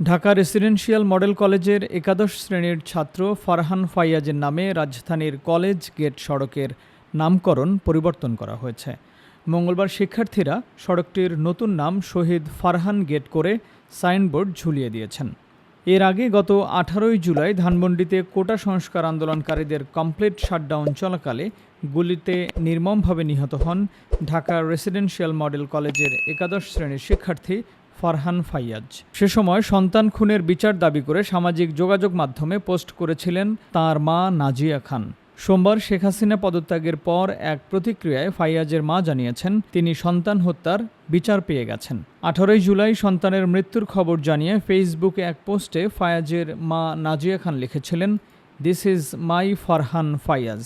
Dhaka residential model কলেজের একাদশ শ্রেণির ছাত্র ফারহান ফাইয়াজের নামে রাজধানীর কলেজ গেট সড়কের নামকরণ পরিবর্তন করা হয়েছে। মঙ্গলবার শিক্ষার্থীরা সড়কটির নতুন নাম শহীদ ফারহান গেট করে সাইনবোর্ড ঝুলিয়ে দিয়েছেন। এর আগে গত আঠারোই জুলাই ধানমন্ডিতে কোটা সংস্কার আন্দোলনকারীদের কমপ্লিট শাটডাউন চলাকালে গুলিতে নির্মমভাবে নিহত হন ঢাকা রেসিডেন্সিয়াল মডেল কলেজের একাদশ শ্রেণির শিক্ষার্থী ফারহান ফাইয়াজ। সে সময় সন্তান খুনের বিচার দাবি করে সামাজিক যোগাযোগ মাধ্যমে পোস্ট করেছিলেন তার মা নাজিয়া খান। সোমবার শেখ হাসিনা পদত্যাগের পর এক প্রতিক্রিয়ায় ফাইয়াজের মা জানিয়েছেন, তিনি সন্তান হত্যার বিচার পেয়ে গেছেন। আঠারোই জুলাই সন্তানের মৃত্যুর খবর জানিয়ে ফেসবুকে এক পোস্টে ফায়াজের মা নাজিয়া খান লিখেছিলেন this is my Farhan Faiyaz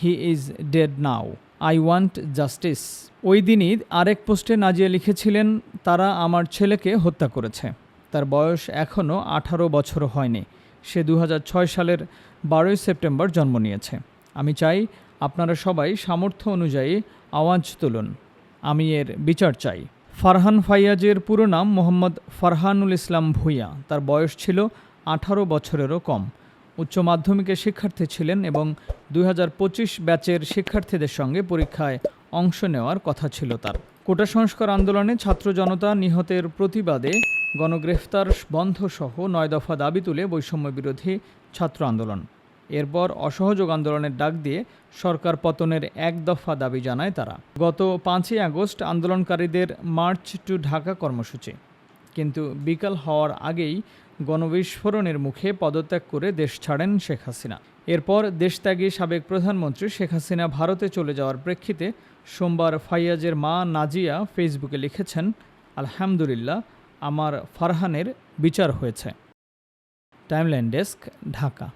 he is dead now I want justice. ওই দিনই আরেক পোস্টে নাজিয়া লিখেছিলেন, তারা আমার ছেলেকে হত্যা করেছে। তার বয়স এখনও আঠারো বছর হয়নি। সে দু হাজার ছয় সালের বারোই সেপ্টেম্বর জন্ম নিয়েছে। আমি চাই আপনারা সবাই সামর্থ্য অনুযায়ী আওয়াজ তুলুন। আমি এর বিচার চাই। ফারহান ফাইয়াজের পুরো নাম মোহাম্মদ ফারহানুল ইসলাম ভূঁইয়া। তার বয়স ছিল আঠারো বছরেরও কম। উচ্চ মাধ্যমিকের শিক্ষার্থী ছিলেন এবং দুই হাজার পঁচিশ ব্যাচের শিক্ষার্থীদের সঙ্গে পরীক্ষায় অংশ নেওয়ার কথা ছিল তার। কোটা সংস্কার আন্দোলনে ছাত্র জনতা নিহতের প্রতিবাদে গণগ্রেফতার বন্ধ সহ নয় দফা দাবি তুলে বৈষম্য বিরোধী ছাত্র আন্দোলন। এরপর অসহযোগ আন্দোলনের ডাক দিয়ে সরকার পতনের এক দফা দাবি জানায় তারা। গত পাঁচই আগস্ট আন্দোলনকারীদের মার্চ টু ঢাকা কর্মসূচি। কিন্তু বিকাল হওয়ার আগেই গণবিস্ফোরণের মুখে পদত্যাগ করে দেশ ছাড়েন শেখ হাসিনা। এরপর দেশত্যাগী সাবেক প্রধানমন্ত্রী শেখ হাসিনা ভারতে চলে যাওয়ার প্রেক্ষিতে সোমবার ফাইয়াজের মা নাজিয়া ফেসবুকে লিখেছেন, আলহামদুলিল্লাহ, আমার ফারহানের বিচার হয়েছে। Timeline desk, Dhaka.